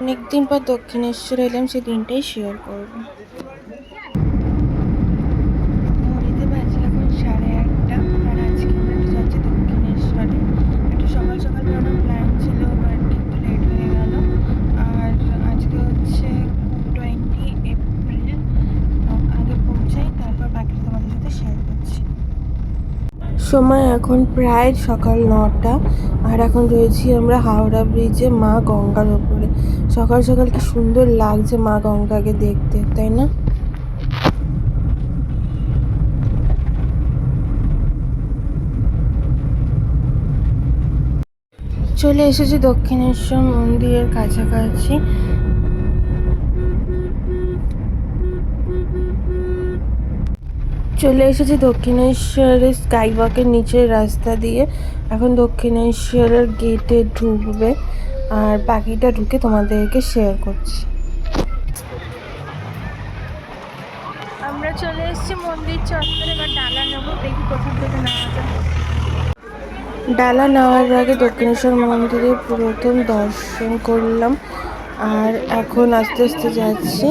অনেকদিন পর দক্ষিণেশ্বর এলাম সেই দিনটাই শেয়ার করব। সময় এখন প্রায় সকাল নটা আর এখন রয়েছি আমরা হাওড়া ব্রিজে মা গঙ্গার ওপরে। সকাল সকাল কি সুন্দর লাগছে মা গঙ্গাকে দেখতে, তাই না? চলে এসেছি দক্ষিণেশ্বর মন্দিরের কাছাকাছি। চলে এসেছি দক্ষিণেশ্বরের স্কাই ওয়াকের নিচের রাস্তা দিয়ে। এখন দক্ষিণেশ্বরের গেটে ঢুকবে। আর বাকিটা ঢুকে তোমাদেরকে শেয়ার করছি। আমরা চলে এসেছি মন্দির চত্বরে এবার ডালা নেব। দেখি কোথাও থেকে নেওয়া যায় ডালা নেওয়ার আগে দক্ষিণেশ্বর মন্দিরে প্রথম দর্শন করলাম আর এখন আস্তে আস্তে যাচ্ছি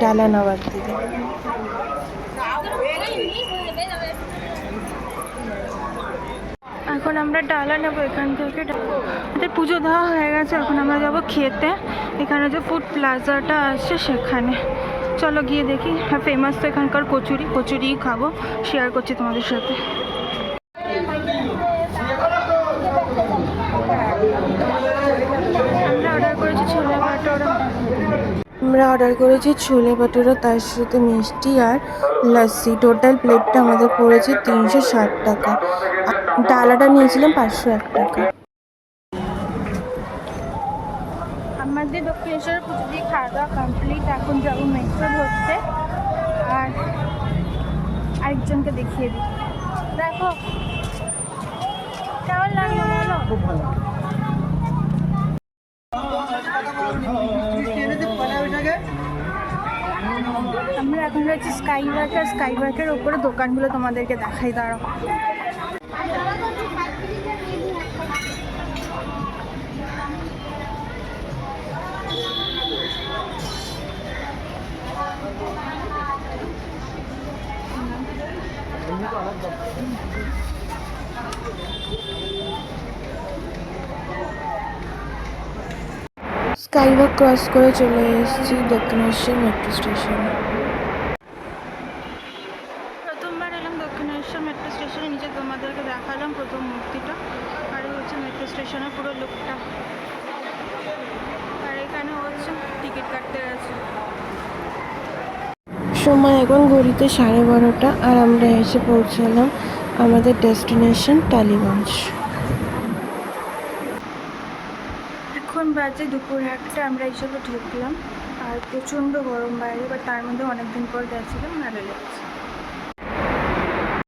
ডালা নেওয়ার দিকে। এখন আমরা ডালা নেব, এখান থেকে আমাদের পুজো দেওয়া হয়ে গেছে, এখন আমরা যাব খেতে। এখানে যে ফুড প্লাজাটা আছে সেখানে। চলো গিয়ে দেখি। হ্যাঁ ফেমাস তো এখানকার কচুরি কচুরিই খাব শেয়ার করছি তোমাদের সাথে। আমরা অর্ডার করেছি আমরা অর্ডার করেছি ছোলে ভাটোরা, তার সাথে মিষ্টি আর লস্যি টোটাল প্লেটটা আমাদের পড়েছে তিনশো ষাট টাকা। ডালাটা নিয়েছিলাম পাঁচশো এক টাকা। আমাদের দক্ষিণেশ্বর পুজো দিয়ে খাওয়া দাওয়া কমপ্লিট এখন যাব মেট্রো ধরতে। আর আরেকজনকে দেখিয়ে দিই। দেখো। কেমন লাগল বলো? খুব ভালো। আমরা এখন রয়েছি স্কাই ওয়ার্কার স্কাই ওয়ার্কের ওপরে দোকানগুলো তোমাদেরকে দেখাই দাঁড়াও। স্কাই ওয়াক ক্রস করে চলে এসেছি দক্ষিণেশ্বর মেট্রো স্টেশন প্রথমবার এলাম দক্ষিণেশ্বর মেট্রো স্টেশনে নিচে তোমাদেরকে দেখালাম প্রথম মূর্তিটা। আর হচ্ছে মেট্রো স্টেশনের পুরো লুকটা আর এখানে হচ্ছে টিকিট কাটতে গেছে। সময় এখন ঘড়িতে সাড়ে বারোটা আর আমরা এসে পৌঁছালাম আমাদের ডেস্টিনেশন টালিগঞ্জ। এখন বাজে দুপুর একটা আমরা এইসবে ঢুকলাম। আর প্রচণ্ড গরম বাইরে বা তার মধ্যে অনেকদিন পর গেছিলাম, ভালো লেগেছে।